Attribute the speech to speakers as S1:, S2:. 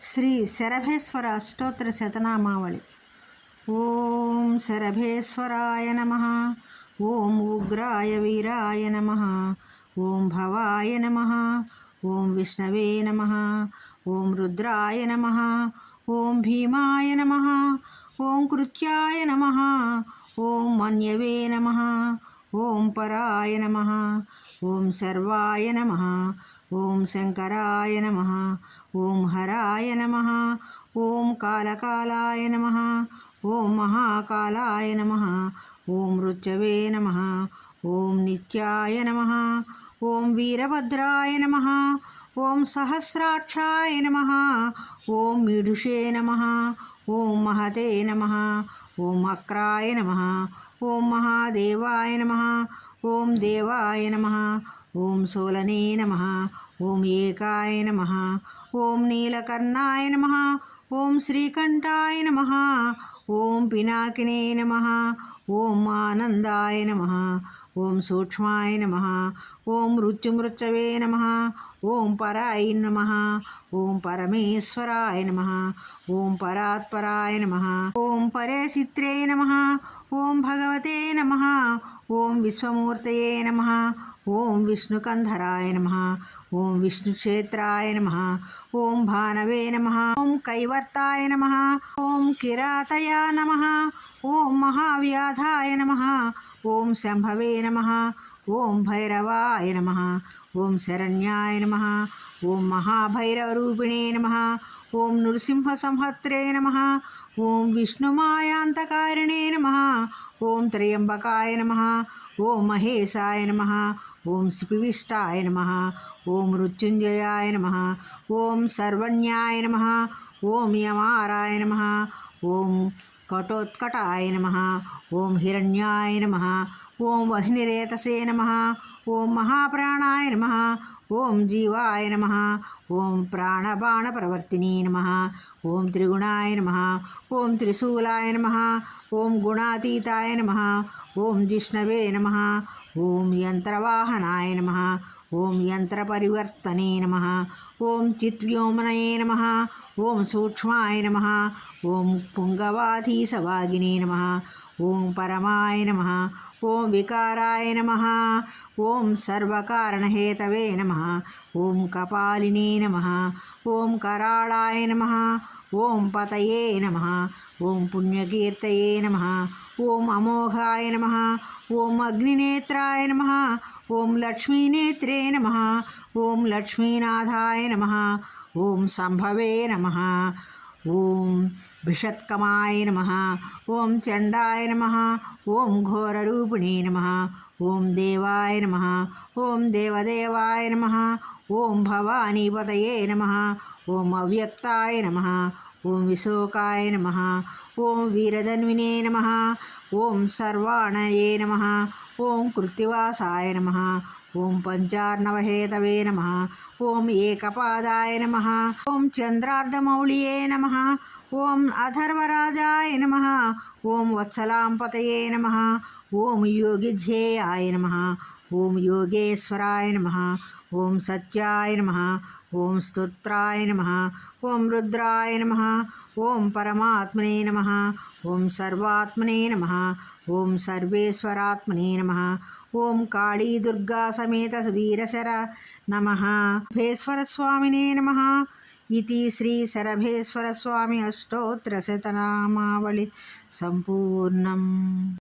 S1: శ్రీ శరభేశ్వర అష్టోత్తర శతనామావళి ఓం శరభేశ్వరాయ నమ ఓం ఉగ్రాయ వీరాయ నమ ఓం భవాయ నమ ఓం విష్ణవే నమ ఓం రుద్రాయ నమ ఓం భీమాయ నమ ఓం కృత్యాయ నమ ఓం మన్యవే నమ ఓం పరాయ నమ ఓం సర్వాయ నమ ఓం శంకరాయ నమ ॐ हराय नमः ॐ कालकालाय नमः ॐ महाकालाय नमः ॐ ऋवे नमः ॐ नित्याय नमः ॐ वीरभद्राय नमः ॐ सहस्राक्षाय नमः ॐ मीडुषे नमः ॐ महते नमः ॐ अक्राय नमः ॐ महादेवाय नमः ॐ देवाय नमः ఓం సోలనే నమ. ఓం ఏకాయ నమ. ఓం నీలకర్ణాయ నమ. ఓం శ్రీకంఠాయ నమ. ఓం పినాకినే నమ ఓం ఆనందాయ నమ ఓం సూక్ష్మాయ నమ ఓం మృత్యుమృత్యవే నమ ఓం పరాయ నమ ఓం పరమేశ్వరాయ నమ ఓం పరాత్పరాయ నమ ఓం పరేసిత్రే నమ ఓం భగవతే నమ ఓం విశ్వమూర్తయే నమ ఓం విష్ణుకంధరాయ నమ ఓం విష్ణుక్షేత్రాయ నమ ఓం భానవే నమ ఓం కైవర్తాయ నమ ఓం కిరాతయ నమ ఓం మహావ్యాధాయ నమ ఓం శంభవే నమ ఓం భైరవాయ నమ ఓం శరణ్యాయ నమ ఓం మహాభైరవరూపిణే నమ ఓం నృసింహసంహత్రే నమ ఓం విష్ణుమాయాంతకారిణే నమ ఓం త్రయంబకాయ నమ ఓం మహేశాయ నమ ఓం శిపివిష్టాయ నమ ఓం మృత్యుంజయాయ నమ ఓం సర్వణ్యాయ నమ ఓం యమారాయ నమ ఓం కటోత్కటాయ నమ ఓం హిరణ్యాయ నమ ఓం వహ్నిరేతసే నమ ఓం మహాప్రాణాయ నమ ఓం జీవాయ నమ ఓం ప్రాణబాణప్రవర్తిని నమ ఓం త్రిగుణాయ నమ ఓం త్రిశూలాయ నమ ఓం గుణాతీతాయ నమ ఓం జిష్ణవే నమ ఓం యంత్రవాహనాయ నమ ఓం యంత్రపరివర్తనే నమ ఓం చిద్వ్యోమనయే నమ ఓం సూక్ష్మాయ నమ ఓం పుంగవాధీసవాగినే నమ ఓం పరమాయ నమ ఓం వికారాయ నమ ఓం సర్వకారణహేతవే నమ ఓం కపాలినే నమ ఓం కరాళాయ నమ ఓం పతయే నమ ఓం పుణ్యకీర్తయే నమ ఓం అమోఘాయ నమ ఓం అగ్నినేత్రాయ నమ ఓం లక్ష్మీనేత్రే నమ ఓం లక్ష్మీనాథాయ నమ ఓం సంభవే నమ ఓం భిషత్కమాయ నమ ఓం చండాయ నమ ఓం ఘోరరూపిణే నమ ఓం దేవాయ నమ ఓం దేవదేవాయ నమ ఓం భవానీపతయే నమ ఓం అవ్యక్తాయ నమ ఓం విశోకాయ నమ ఓం వీరధన్వినే నమ ఓం సర్వాణయే నమ ఓం కృత్తివాసాయ నమ ఓం పంచార్ణవహేతవే నమ ఓం ఏకపాదాయ నమ ఓం చంద్రార్ధమౌళియే నమ ఓం అధర్వరాజాయ నమ ఓం వత్సలాంపతయే నమ ఓం యోగిధ్యేయాయ నమ ఓం యోగేశ్వరాయ నమ ఓం సత్యాయ నమ ఓం స్తోత్రాయ నమ ఓం రుద్రాయ నమ ఓం పరమాత్మనే నమ ఓం సర్వాత్మనే నమ. ఓం సర్వేశ్వరాత్మనే నమ. ఓం కాళీ దుర్గా సమేత వీరశర నమ. భేశ్వరస్వామినే నమ. ఇది శ్రీ శరభేశ్వరస్వామి అష్టోత్తరశతనామావళి సంపూర్ణం.